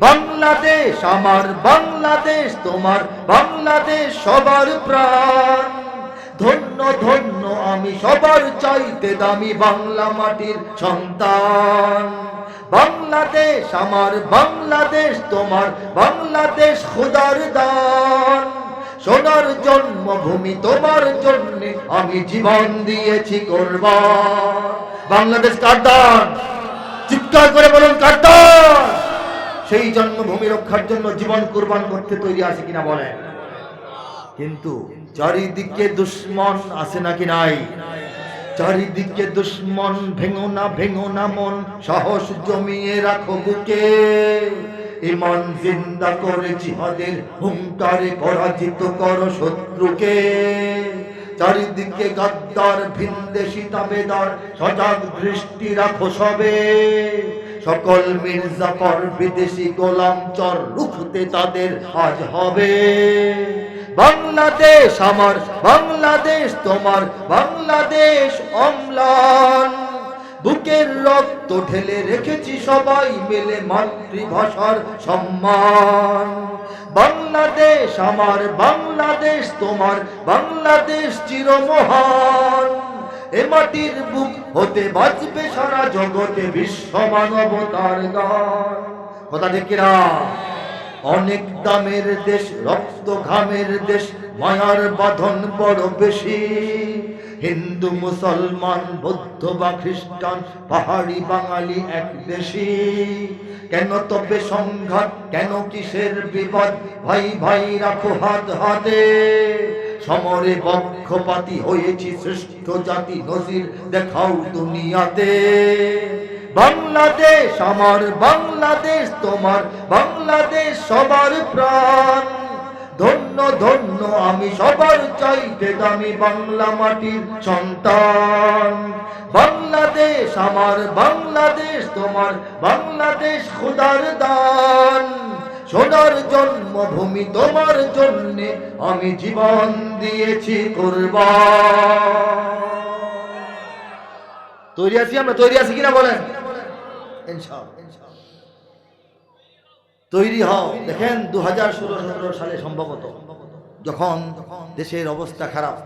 বাংলাদেশ, আমার বাংলাদেশ, তোমার বাংলাদেশ সবার প্রাণ। ধন্য ধন্য, আমি সবার চাইতে দামি বাংলা মাটির সন্তান। বাংলাদেশ, আমার বাংলাদেশ, তোমার বাংলাদেশ খুদার দান। সোনার জন্মভূমি তোমার জন্য আমি জীবন দিয়েছি করবা বাংলাদেশ কার দান? চিৎকার করে বলুন, কার সেই জন্মভূমি রক্ষার জন্য জীবন কুরবান করতে তৈরি আছে কিনা বলেন কিন্তু চারিদিকে দুশ্মন আছে নাকি নাই? চারিদিকে দুশ্মন, ভেঙো না ভেঙো না মন, সাহস জমিয়ে রাখো বুকে। ইমান জিন্দা করে জিহাদের হুঙ্কারে পরাজিত করো শত্রুকে। চারিদিকে গাদ্দার, ভিনদেশি তাবেদার, সজাগ দৃষ্টি রাখো সবে। সকল মির্জাফর বিদেশি গোলাম চর রুখতে তাদের আজ হবে। বাংলাদেশ আমার, বাংলাদেশ তোমার, বাংলাদেশ অম্লান। বুকের রক্ত ঢেলে রেখেছি সবাই মিলে মাতৃভাষার সম্মান। বাংলাদেশ আমার, বাংলাদেশ তোমার, বাংলাদেশ চিরমহান। এ মাটির বুক হতে বাঁচবে সারা জগতে বিশ্ব মানবতার গান। কথা দেখিরা অনেক দামের দেশ, রক্ত ঘামের দেশ, মায়ার বাঁধন বড় বেশি। হিন্দু, মুসলমান, বৌদ্ধ বা খ্রিস্টান, পাহাড়ি বাঙালি এক দেশি কেন তবে সংঘাত, কেন কিসের বিপদ ভাই ভাই রাখো হাত হাতে। সমরে বক্ষপাতি হয়েছি শ্রেষ্ঠ জাতি নজির দেখাও দুনিয়াতে। বাংলাদেশ আমার, বাংলাদেশ তোমার, বাংলাদেশ সবার প্রাণ। ধন্য ধন্য, আমি সবার চাইতে দামি বাংলা মাটির সন্তান। বাংলাদেশ আমার, বাংলাদেশ তোমার, বাংলাদেশ খুদার দান। সোনার জন্মভূমি, তোমার জন্য আমি জীবন দিয়েছি কোরবান। তৈরি আছি আমরা? তৈরি আছি কিনা বলেন। তৈরি হও। দেখেন দু হাজার ষোলো সতেরো সালে সম্ভবত যখন দেশের অবস্থা খারাপ,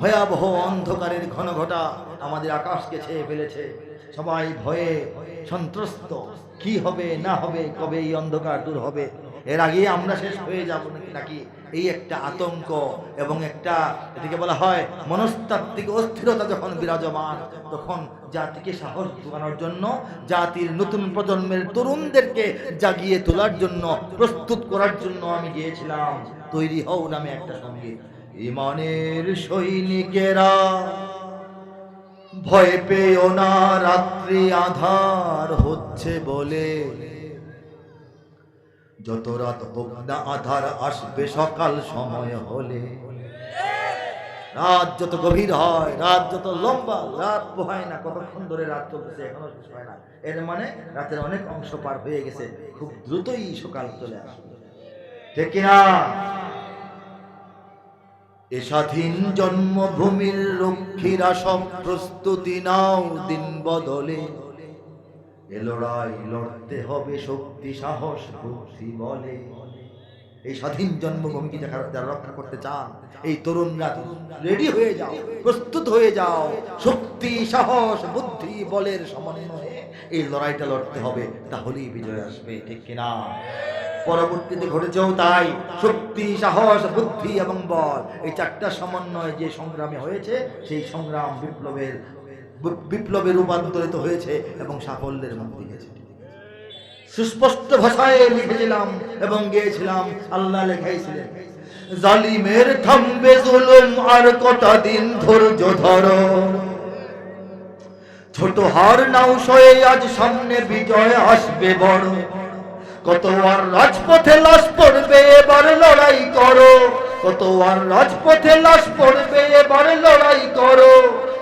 ভয়াবহ অন্ধকারের ঘন ঘটা আমাদের আকাশকে ছেয়ে ফেলেছে, সবাই ভয়ে সন্ত্রস্ত, কি হবে, না হবে, কবে এই অন্ধকার দূর হবে? এর আগে আমরা শেষ হয়ে যাব নাকি? এই একটা আতঙ্ক এবং একটা এটাকে বলা হয় মনস্তাত্ত্বিক অস্থিরতা যখন বিরাজমান, তখন জাতিকে সাহস জোগানোর জন্য, জাতির নতুন প্রজন্মের তরুণদেরকে জাগিয়ে তোলার জন্য, প্রস্তুত করার জন্য আমি গিয়েছিলাম। তৈরি হও নামে একটা সংগীত ইমানের সৈনিকেরা, ভয় পেও না, রাত্রি আধার হচ্ছে বলে। যত রাত হোক না আধার আসবে, সকাল সময় হলে। রাত যত গভীর হয়, রাত যত লম্বা, রাত পোহায় না, কতক্ষণ ধরে রাত চলতেছে, এখনও শেষ হয় না। এর মানে রাতের অনেক অংশ পার হয়ে গেছে, খুব দ্রুতই সকাল চলে আসবে ঠিক কিনা? এ স্বাধীন জন্মভূমির রক্ষীরা সব প্রস্তুতি নাও, দিন বদলে। এ লড়াই লড়তে হবে শক্তি, সাহস, বুদ্ধি, বলে। এই স্বাধীন জন্মভূমিকে যারা রক্ষা করতে চান, এই তরুণরা রেডি হয়ে যাও, প্রস্তুত হয়ে যাও। শক্তি, সাহস, বুদ্ধি, বলের সমন্বয়ে এই লড়াইটা লড়তে হবে, তাহলেই বিজয় আসবে, ঠিক কিনা? পরবর্তীতে ঘটেছেও তাই। শক্তি, সাহস, বুদ্ধি এবং বল, এই চারটা সমন্বয়ে যে সংগ্রামে হয়েছে, সেই সংগ্রাম বিপ্লবের বিপ্লবে রূপান্তরিত হয়েছে এবং সাফল্যের মুখ দিয়েছে। সুস্পষ্ট ভাষায় লিখেছিলাম এবং গেয়েছিলাম, আল্লাহ লেখাইছিলেন, জালিমের থামবে জুলুম আর কটা দিন ধৈর্য ধরো। ছোট হার নাও সয়ে আজ সামনে বিজয় আসবে বড়। কত আর রাজপথে লাশ পড়বে, এবার লড়াই করো। কত আর রাজপথে লাশ পড়বে, এবার লড়াই করো।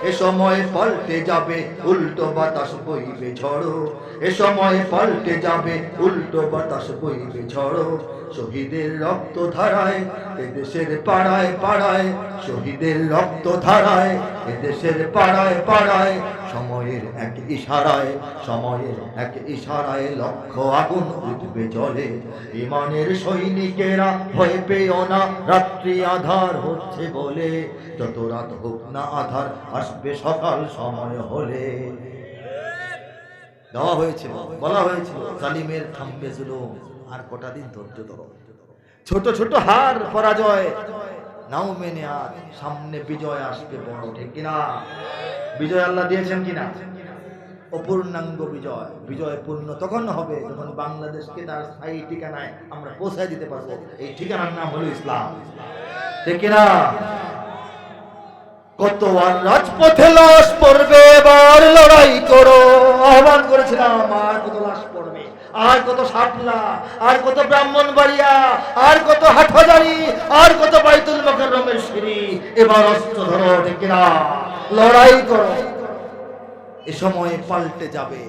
এ সময় পাল্টে যাবে, উল্টো বাতাস বইবে ঝড়ো। এ সময় পাল্টে যাবে, উল্টো বাতাস বইবে ঝড়ো। শহীদের রক্ত ধারায়, এদেশের পাড়ায় পাড়ায়, শহীদের রক্ত ধারায়, এদেশের পাড়ায় পাড়ায়, সময়ের এক ইশারায়, সময়ের এক ইশারায় লক্ষ আগুন উঠবে জলে। ইমানের সৈনিকেরা ভয় পেও না, রাত্রি আধার হচ্ছে বলে। যত রাত হোক না আধার, আসবে সকাল সময় হলে। দেওয়া হয়েছিল, বলা হয়েছিল, জালিমের থামবে জুলুম। আর কটা দিন ধৈর্য ধরো। ছোট ছোট হার পরাজয়, নাও মেনে আর সামনে বিজয় আসবে বড় ঠিক কিনা? বিজয় আল্লাহ দিয়েছেন কিনা? অপূর্ণাঙ্গ বিজয়। বিজয় পূর্ণ তখন হবে যখন বাংলাদেশকে তার স্থায়ী ঠিকানায় আমরা পৌঁছায় দিতে পারব। এই ঠিকানার নাম হলো ইসলাম। ঠিক কিনা? কত আর রাজপথে লাশ পড়বে এবার লড়াই করো। আহ্বান করেছিলাম, আর কত লাশ পড়বে, আর কত সাপলা, আর কত ব্রাহ্মণবাড়িয়া, আর কত হাটহাজারি, আর কত বাইতুল মোকাররমের সিঁড়ি। এবার অস্ত্র ধরো, ঠিক লড়াই করো। এ সময় পাল্টে যাবে,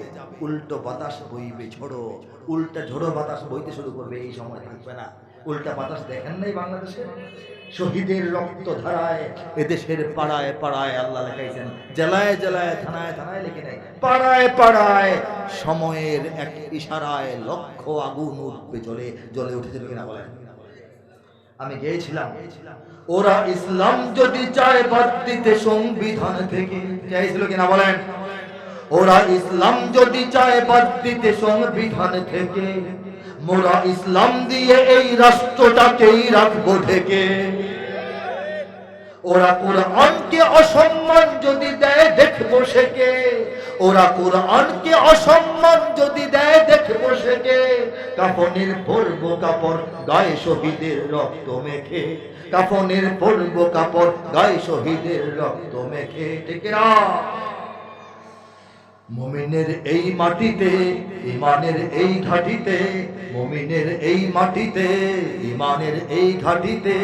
উল্টো বাতাস বইবে, ঝোড়ো। উল্টা ঝোড়ো বাতাস বইতে শুরু করবে, এই সময় থাকবে না। উল্টা বাতাস দেখেন নাই বাংলাদেশে? শহীদের রক্ত ধারায় এদেশের পাড়ায় পাড়ায় আল্লাহ লেখাইছেন, জেলায় জেলায়, থানায় থানায় লিখে নেয় পাড়ায় পাড়ায় সময়ের এক ইশারায় লক্ষ আগুন উঠবে জলে জলে উঠেছিল কিনা বলেন। আমি গিয়েছিলাম, ওরা ইসলাম যদি চায় বাদ দিতে সংবিধান থেকে, চাইছিল কিনা বলেন? ওরা ইসলাম যদি চায় বাদ দিতে সংবিধান থেকে মোরা ইসলাম দিয়ে এই রাষ্ট্রটাকেই রাখব ঢেকে। ওরা কোরআনকে অসম্মান যদি দেয়, দেখব সেকে ওরা কোরআনকে অসম্মান যদি দেয়, দেখব সেকে কাফনের পরবো কাপড় গায়ে শহীদের রক্ত মেখে। কাফনের পরবো কাপড় গায়ে শহীদের রক্ত মেখে। ঠিক না মমিনের এই মাটিতে, ইমানের এই ঘাটিতে, মমিনের এই মাটিতে, ইমানের এই ঘাটিতে,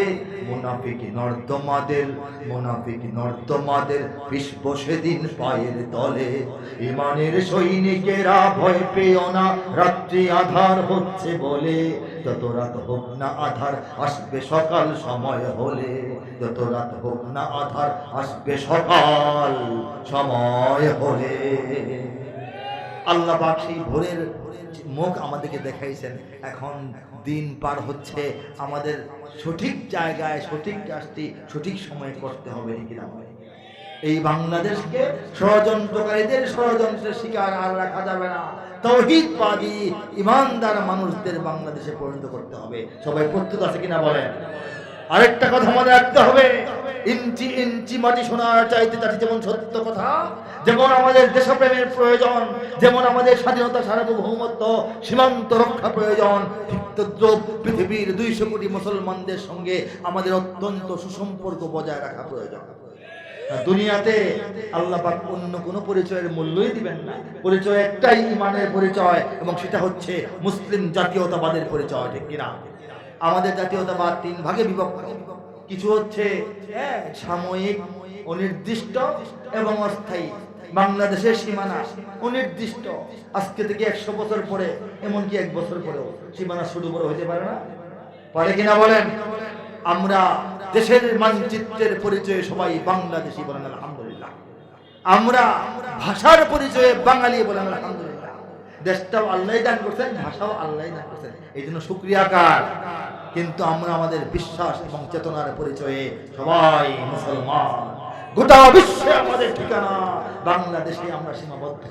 মুনাফিক নর্দমাদের মুনাফিক নর্দমাদের বিশ্ব পায়ের তলে। ইমানের সৈনিকেরা ভয় পেও না, রাত্রি আধার হচ্ছে বলে। যত রাত হোক না আধার আসবে সকাল, সময় হলে। যত রাত হোক না আধার আসবে সকাল, সময় হলে। আল্লাহ সেই ভোরের মুখ আমাদেরকে দেখাইছেন। এখন দিন পার হচ্ছে। আমাদের সঠিক জায়গায় সঠিক কাজটি সঠিক সময়ে করতে হবে এই বাংলাদেশকে ষড়যন্ত্রকারীদের ষড়যন্ত্রের শিকার আর রাখা যাবে না। তৌহিদবাদী, ইমানদার মানুষদের বাংলাদেশে পরিণত করতে হবে। সবাই প্রস্তুত আছে কিনা বলেন? আরেকটা কথা মনে রাখতে হবে। ইঞ্চি ইঞ্চি মাটি শোনার চাইতে চাইতে যেমন সত্য কথা, যেমন আমাদের দেশপ্রেমের প্রয়োজন, যেমন আমাদের স্বাধীনতা সার্বভৌমত্ব সীমান্ত রক্ষা প্রয়োজন পৃথিবীর দুইশো কোটি মুসলমানদের সঙ্গে আমাদের অত্যন্ত সুসম্পর্ক বজায় রাখা প্রয়োজন। দুনিয়াতে আল্লাহ পাক অন্য কোনো পরিচয়ের মূল্যই দিবেন না। পরিচয় একটাই ইমানের পরিচয়, এবং সেটা হচ্ছে মুসলিম জাতীয়তাবাদের পরিচয়, ঠিক কিনা? আমাদের জাতীয়তাবাদ তিন ভাগে বিভক্ত। কিছু হচ্ছে সাময়িক, অনির্দিষ্ট এবং অস্থায়ী। বাংলাদেশের সীমানা অনির্দিষ্ট। আজকে থেকে একশো বছর পরে, এমনকি এক বছর পরেও সীমানা শুরু করে হতে পারে না। পারে কিনা বলেন? আমরা দেশের মানচিত্রের পরিচয়ে সবাই বাংলাদেশি বলেন, আলহামদুলিল্লাহ। আমরা ভাষার পরিচয়ে বাঙালি বলেন, আলহামদুলিল্লাহ। দেশটাও আল্লাহ দান করছেন, ভাষাও আল্লাহ দান করছেন। এই জন্য সুক্রিয়া কার কিন্তু আমরা আমাদের বিশ্বাস এবং চেতনার পরিচয়ে সবাই মুসলমান। গোটা বিশ্বে আমাদের ঠিকানা, বাংলাদেশে আমরা সীমাবদ্ধ।